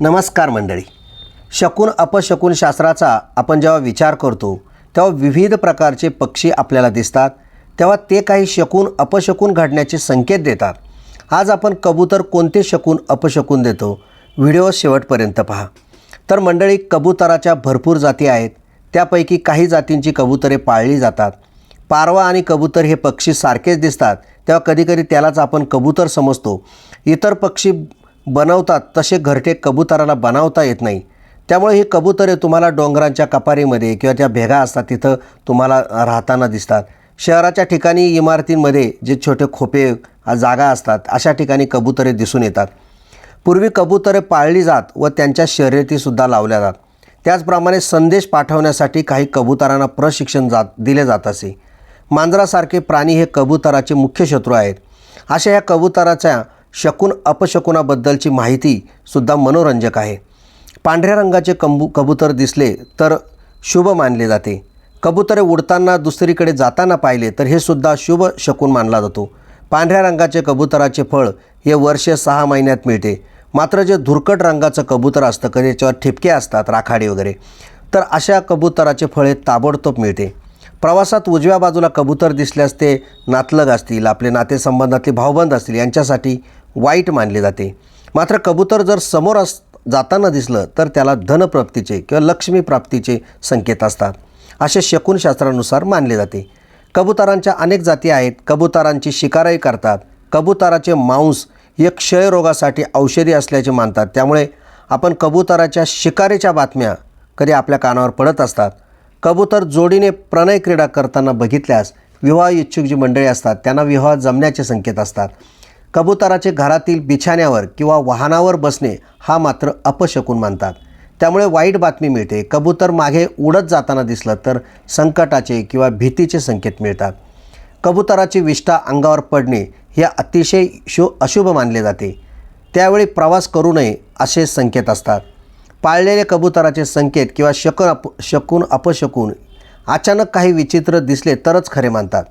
नमस्कार मंडळी. शकून अपशकून शास्त्राचा आपण जेव्हा विचार करतो तेव्हा विविध प्रकारचे पक्षी आपल्याला दिसतात. तेव्हा ते काही शकून अपशकून घडण्याचे संकेत देतात. आज आपण कबूतर कोणते शकून अपशकून देतो व्हिडिओ शेवटपर्यंत पहा. तर मंडळी कबुतराच्या भरपूर जाती आहेत. त्यापैकी काही जातींची कबुतरे पाळली जातात. पारवा आणि कबूतर हे पक्षी सारखेच दिसतात. तेव्हा कधीकधी त्यालाच आपण कबूतर समजतो. इतर पक्षी बनवतात तसे घरटे कबुतराला बनवता येत नाही. त्यामुळे ही कबुतरे तुम्हाला डोंगरांच्या कपारीमध्ये किंवा ज्या भेगा असतात तिथं तुम्हाला राहताना दिसतात. शहराच्या ठिकाणी इमारतींमध्ये जे छोटे खोपे जागा असतात अशा ठिकाणी कबुतरे दिसून येतात. पूर्वी कबुतरे पाळली जात व त्यांच्या शर्यतीसुद्धा लावल्या जात. त्याचप्रमाणे संदेश पाठवण्यासाठी काही कबुतरांना प्रशिक्षण जात दिले जात असे. मांजरासारखे प्राणी हे कबुतराचे मुख्य शत्रू आहेत. अशा या कबुतराच्या शकून अपशकुनाबद्दलची माहिती सुद्धा मनोरंजक आहे. पांढऱ्या रंगाचे कंबू कबूतर दिसले तर शुभ मानले जाते. कबुतरे उडताना दुसरीकडे जाताना पाहिले तर हे सुद्धा शुभ शकून मानला जातो. पांढऱ्या रंगाचे कबुतराचे फळ हे वर्ष सहा महिन्यात मिळते. मात्र जे धुरकट रंगाचं कबूतर असतं कधी याच्यावर ठिपके असतात राखाडी वगैरे तर अशा कबुतराचे फळे ताबडतोब मिळते. प्रवासात उजव्या बाजूला कबूतर दिसल्यास ते नातलग असतील आपले नातेसंबंधातले भावबंद असतील यांच्यासाठी वाईट मानले जाते. मात्र कबूतर जर समोर अस जाताना दिसलं तर त्याला धनप्राप्तीचे किंवा लक्ष्मी प्राप्तीचे संकेत असतात. असे शकुनशास्त्रानुसार मानले जाते. कबुतरांच्या अनेक जाती आहेत. कबुतरांची शिकारही करतात. कबुतराचे मांस हे क्षयरोगासाठी औषधी असल्याचे मानतात. त्यामुळे आपण कबुतराच्या शिकारीच्या बातम्या कधी आपल्या कानावर पडत असतात कबूतर जोडीने प्रणय क्रीडा करताना बघितल्यास विवाह इच्छुक जी मंडळी असतात त्यांना विवाह जमण्याचे संकेत असतात. कबुतराचे घरातील बिछाण्यावर किंवा वाहनावर बसणे हा मात्र अपशकून मानतात. त्यामुळे वाईट बातमी मिळते. कबूतर मागे उडत जाताना दिसलं तर संकटाचे किंवा भीतीचे संकेत मिळतात. कबुतराची विष्ठा अंगावर पडणे हे अतिशय शु अशुभ मानले जाते. त्यावेळी प्रवास करू नये असे संकेत असतात. पाळलेले कबुतराचे संकेत किंवा शकून अप शकून अपशकून अचानक काही विचित्र दिसले तरच खरे मानतात.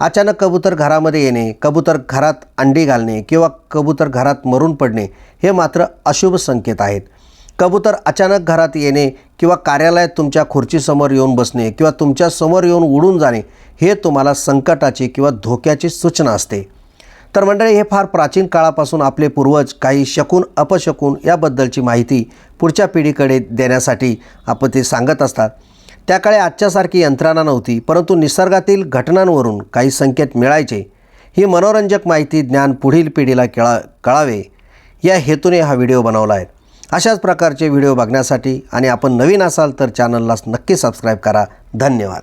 अचानक कबूतर घरामध्ये येणे कबूतर घरात अंडी घालणे किंवा कबूतर घरात मरून पडणे हे मात्र अशुभ संकेत आहेत. कबूतर अचानक घरात येणे किंवा कार्यालयात तुमच्या खुर्चीसमोर येऊन बसणे किंवा तुमच्यासमोर येऊन उडून जाणे हे तुम्हाला संकटाची किंवा धोक्याची सूचना असते. तर मंडळी हे फार प्राचीन काळापासून आपले पूर्वज काही शकून अपशकून याबद्दलची माहिती पुढच्या पिढीकडे देण्यासाठी आपण ते सांगत असतात. त्या काळी आजच्यासारखी यंत्रणा नव्हती परंतु निसर्गातील घटनांवरून काही संकेत मिळायचे. ही मनोरंजक माहिती ज्ञान पुढील पिढीला कळा कळावे या हेतूने हा व्हिडिओ बनवला आहे. अशाच प्रकारचे व्हिडिओ बघण्यासाठी आणि आपण नवीन असाल तर चॅनलला नक्की सबस्क्राईब करा. धन्यवाद.